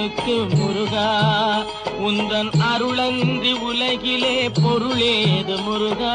கொடுக்கு முருகா உந்தன் அருளன்றி உலகிலே பொருளேது முருகா.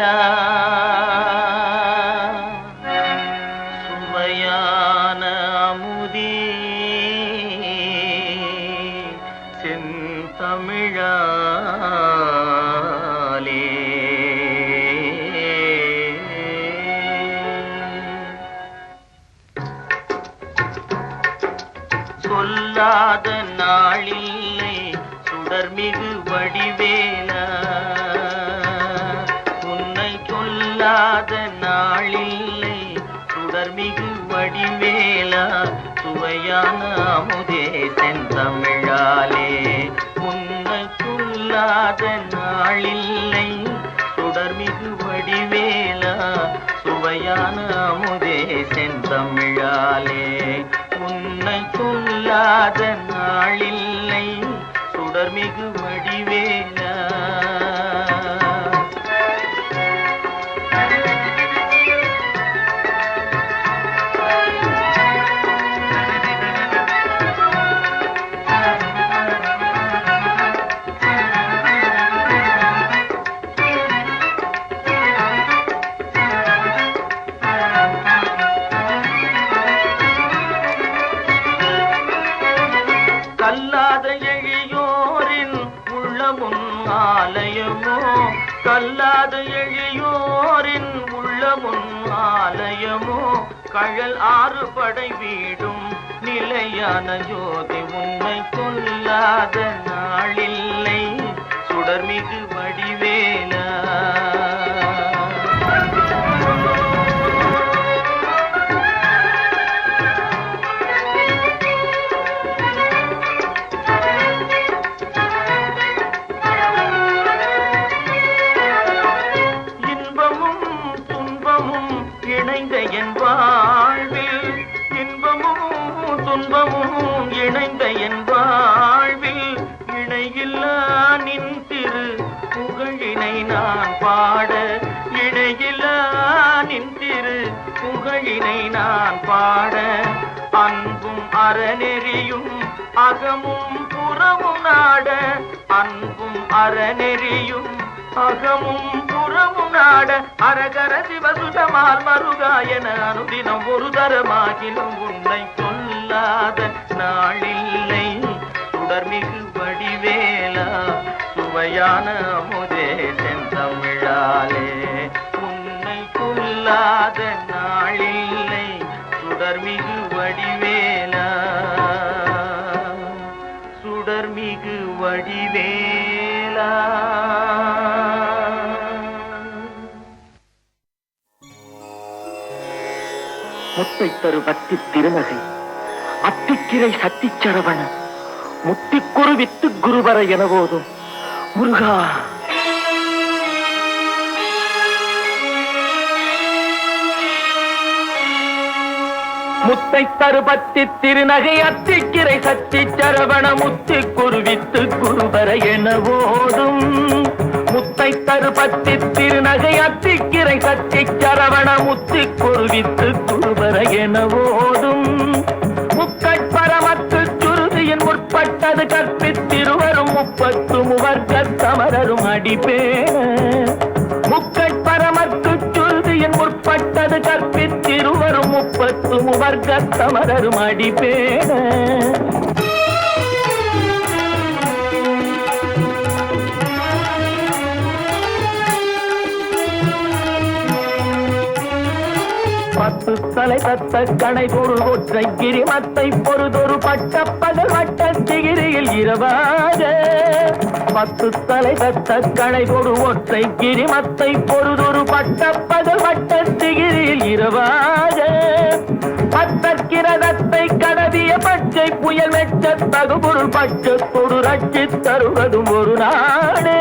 நிலா சுவையான அமுதி. செந்தமிழாலே. சொல்லாத நாளில்லை சுடர்மிகு இல்லாத நாளில்லை சுடர்மிகு வடிவேலா சுவையான அமுதே செந்தமிழாலே. உன்னை சொல்லாத நாளில் கழல் ஆறு படை வீடும் நிலையான ஜோதி உண்மை கொல்லாத. அகமும் புறமும் நாட அன்பும் அறநெறியும் அகமும் புறமும் நாட அரகர சிவசுதமால் மருகா என அனுதினம் ஒரு தரமாகிலும் உன்னை கொல்லாத நாளில்லை. சுடர்மிகு வடிவேலா சுவையான முத்தை தரு பக்தி திருநகை. அத்திக்கிரை சத்திச்சரவண முத்திக்குரு வித்து குருவர என போதும் முருகா முத்தை தருபத்தி திருநகை அத்திக்கிரை சத்தி சரவண முத்தி குருவித்து குருவர என ஓடும் முத்தை தரு பத்தி திருநகை அத்திக்கிரை கத்தி சரவண முத்தி குருவித்து குருவர என ஓடும் முக்கட்பரமத்து சுருதியின் முற்பட்டது கற்பித்திருவரும் முப்பத்து முவர்க்க சமரரும் அடிப்பேன. முக்கட்பரமத்து சுருதியின் முற்பட்டது கற்பித்திருவரும் முப்பத்து முவர்க்க தமரரும் அடிப்பேன. பத்து தலை தத்த கணை பொருள் ஒற்றை கிரிமத்தை பொறுதொரு பட்ட பகல் வட்ட திகிரியில் இரவாக. பத்து தலை தத்த கணை பொரு ஒற்றை கிரிமத்தை பொறுதொரு பட்ட பகல் வட்ட திகிரியில் இரவாக. பத்தற்கிரதத்தை கடவிய பச்சை புயல் மெச்ச தகுபொருள் பச்சை கொடு ரட்சி தருவதும் ஒரு நாடே.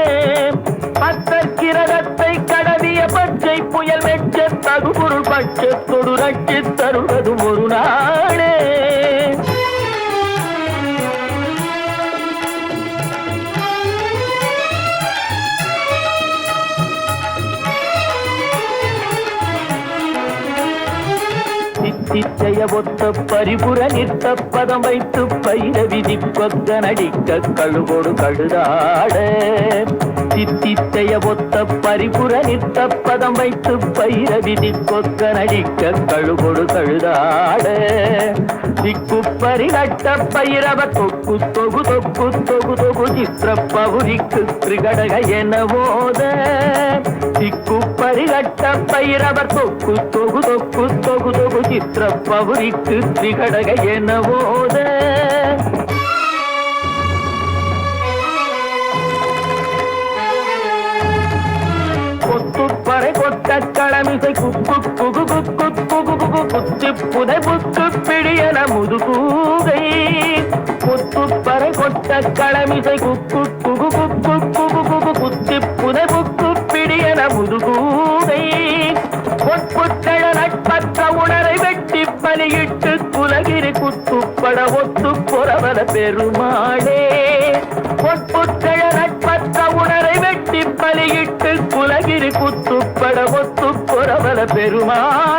பத்தர் கிரகத்தை கடவிய பச்சை புயல் மெச்ச தகுபொருள் பச்சை கொடு ரட்சி தருவதும் ஒரு நாடே. சித்திச்சய ஒத்த பரிபுர நிற்க பதம் வைத்து பயிர விதி கொக்க நடிக்க கழுவோடு கழுதாட. சித்தித்தைய ஒத்த பரிபுர நிற்க பதம் வைத்து பயிர விதி கொக்க நடிக்க கழுவோடு கழுதாட. திக்குப்பறி நட்ட பயிரவ தொக்கு தொகு தொக்கு தொகு தொகு சித்திர பகுதிக்கு திரிகடக என போத திக்குப்பரி நட்ட பயிரவ தொக்கு தொகு தொக்கு தொகு தொகு சித்திர பகு பகுதிக்கு திகடக என போத கொத்துப்பறை கொத்த களமிசை குக்கு குகு குக்கு குகு குகு குத்தி புதை புக்கு பிடியன முதுகூகை. கொத்துப்பறை கொத்த களமிசை குக்கு குகு குக்கு குகு குகு குத்தி புதை புக்கு பிடியன முதுகூகை. பொற்புத்தழ மற்ற உணரை வெட்டி பலியிட்டு குலகிரி குத்துப்பட ஒத்து புறவர பெருமாளே. பொற்புத்தழ நட்பற்ற உணரை வெட்டி பலியிட்டு குலகிரி குத்துப்பட ஒத்து புறவர பெருமாள்.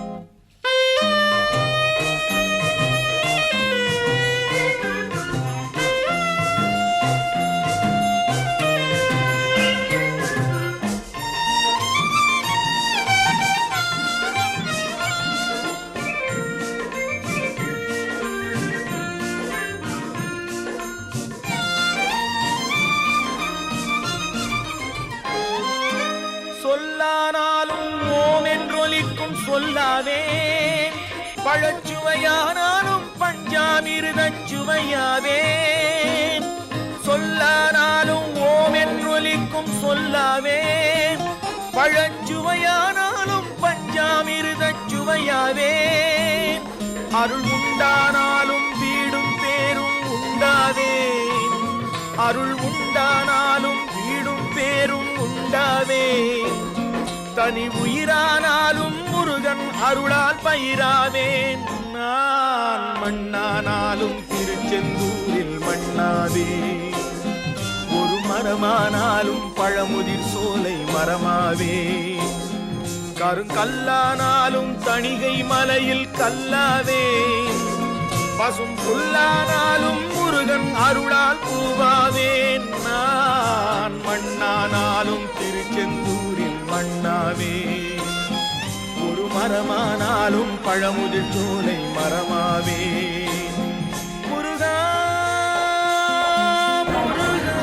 சொல்லானாலும் ஓம் என்றொலிக்கும் சொல்லாவே பழச்சுவையானாலும் பஞ்சாமிருதச்சுவையாவே சொல்லானாலும் ஓம் என்றொலிக்கும் சொல்லாவே பழச்சுவையானாலும் பஞ்சாமிருதச்சுவையாவே அருள் உண்டானாலும் வீடும் பேரும் உண்டாவே அருள் உண்டானாலும் பேரும் தனி உயிரானாலும் முருகன் அருளால் பயிராவேன். நான் மண்ணானாலும் திருச்செந்தூரில் மண்ணாவே ஒரு மரமானாலும் பழமுதிர் சோலை மரமாவே. கருங்கல்லானாலும் தணிகை மலையில் கல்லாவே. பசும் புல்லானாலும் முருகன் அருளால் பூவாவேன். நான் மண்ணானாலும் செந்தூரில் மண்ணாவே ஒரு மரமானாலும் பழமுதிர் சோலை மரமாவே. முருகா முருகா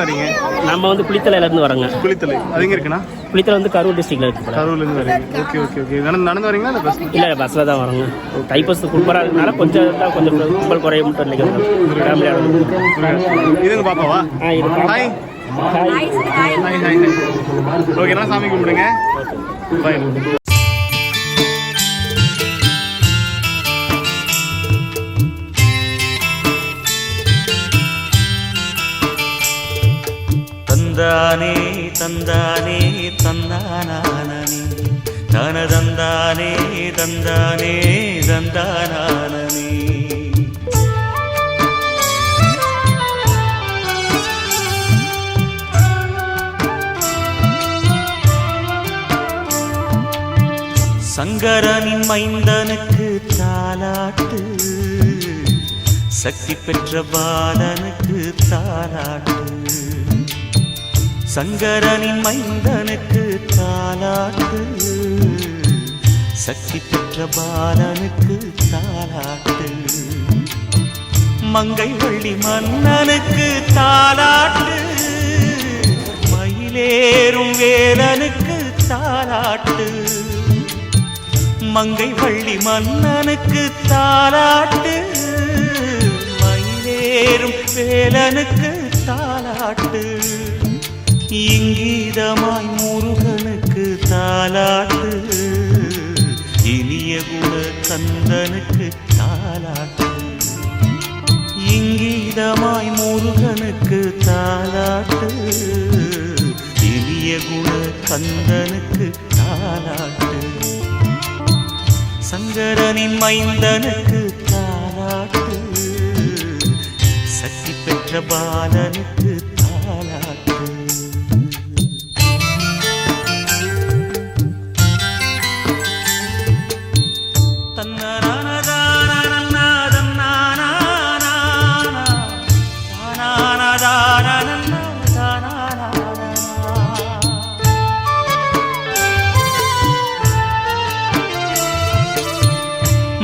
வரீங்க நம்ம வந்து குளித்தலையிலேருந்து வரோங்க. குளித்தலை அது எங்க இருக்குண்ணா? குளித்தலை வந்து கரூர் டிஸ்ட்ரிக்ட்ல இருக்கு கரூர்லேருந்து வரீங்க. Okay okay okay. நடந்து நடந்து வரீங்களா? இல்லை பஸ் இல்லை பஸ்ஸில் தான் வரோங்க. தைப்பஸ் கும்பராக இருக்கனால கொஞ்சம் தான் கொஞ்சம் கும்பல் குறைய மட்டும் நினைக்கிறோம் ஃபேமிலியோட இதுங்க பாப்பாவா? ஆ இது ஹாய். ஹாய் ஹாய் ஹாய் ஓகேண்ணா சாமி கும்பிடுங்க. பாய் தந்தானே தந்தானே தந்தானே தந்தானே தந்தானே சங்கரனின் மைந்தனுக்கு தாலாட்டு சக்தி பெற்ற பாலனுக்கு தாலாட்டு சங்கரனின் மைந்தனுக்கு தாலாட்டு சக்தி பெற்ற பாலனுக்கு தாலாட்டு மங்கை வள்ளி மன்னனுக்கு தாலாட்டு மயிலேறும் வேலனுக்கு தாலாட்டு மங்கை வள்ளி மன்னனுக்கு தாலாட்டு மயிலேறும் வேலனுக்கு தாலாட்டு இங்கீதமாய் முருகனுக்கு தாலாட்டு இனிய குண கந்தனுக்கு தாலாட்டு இங்கீதமாய் முருகனுக்கு தாலாட்டு இனிய குண கந்தனுக்கு தாலாட்டு சங்கரனின் மைந்தனுக்கு தாலாட்டு சக்தி பெற்ற பாலனுக்கு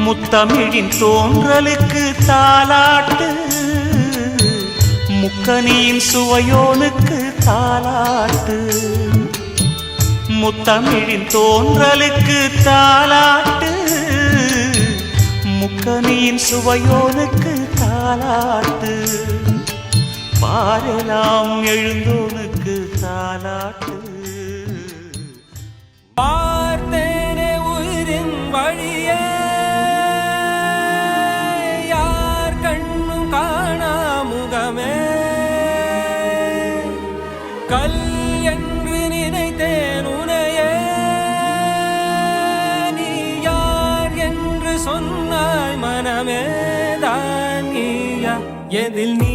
முத்தமிழின் தோன்றலுக்கு தாலாட்டு முக்கனியின் சுவையோனுக்கு தாலாட்டு முத்தமிழின் தோன்றலுக்கு தாலாட்டு முக்கனியின் சுவையோனுக்கு தாலாட்டு பாரெல்லாம் எழுந்தோனுக்கு தாலாட்டு கல் என்று நினைத்தேன் உனையே நீ யார் என்று சொன்னாய் மனமே தான் நீயா எதில் நீ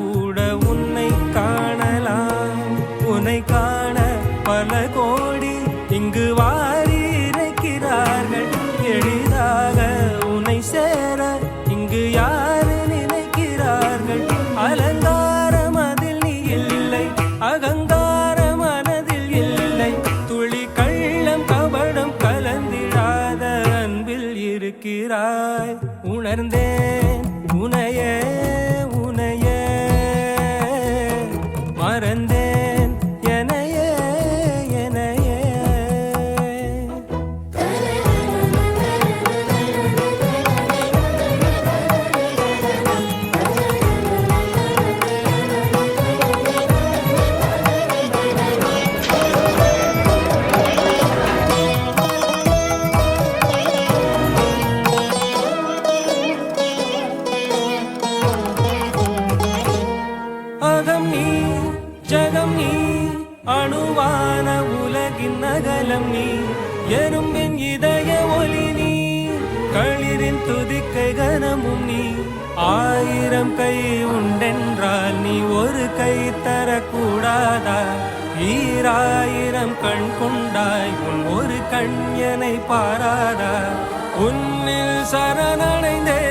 ஆயிரம் கை உண்டென்றால் நீ ஒரு கை தரக்கூடாதா? ஈராயிரம் கண் கொண்டாய் உன் ஒரு கண் என்னை பாராதா? உன்னில் சரணடைந்தே